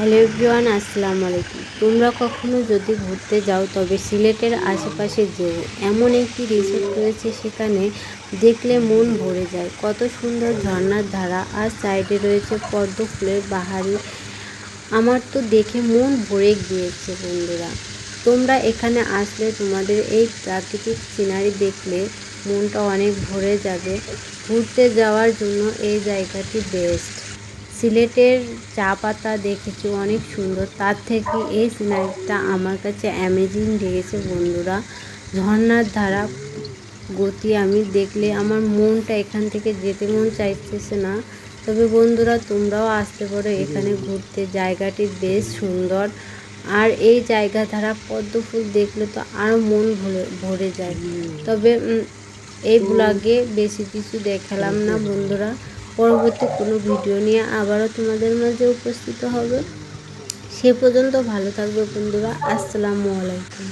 Hello everyone, আসসালামু আলাইকুম। তোমরা কখনো যদি ঘুরতে যাও, তবে সিলেটের আশেপাশে যেও এমন একটি রিসোর্ট রয়েছে, সেখানে দেখলে মন ভরে যায়। কত সুন্দর ঝর্ণার ধারা, আর সাইডে রয়েছে পদ্ম ফুলের বাহারি। আমার তো দেখে মন ভরে গিয়েছে, বন্ধুরা। তোমরা এখানে আসলে তোমাদের এই প্রাকৃতিক সিনারি দেখলে মনটা অনেক ভরে যাবে। ঘুরতে যাওয়ার জন্য এই জায়গাটি বেস্ট সিলেটের চা পাতা দেখেছি, অনেক সুন্দর। তার থেকে এই সিনারিটা আমার কাছে অ্যামেজিং লেগেছে বন্ধুরা। ঝর্নার ধারা গতি আমি দেখলে আমার মনটা এখান থেকে যেতে মন চাইতেছে না। তবে বন্ধুরা, তোমরাও আসতে পারো এখানে ঘুরতে। জায়গাটি বেশ সুন্দর। আর এই জায়গা ধারা পদ্ম ফুল দেখলে তো আরও মন ভরে ভরে যায়। তবে এই ব্লগে বেশি কিছু দেখালাম না বন্ধুরা। পরবর্তী কোনো ভিডিও নিয়ে আবারও তোমাদের মাঝে উপস্থিত হবে। সে পর্যন্ত ভালো থাকবে বন্ধুরা। আসসালামু আলাইকুম।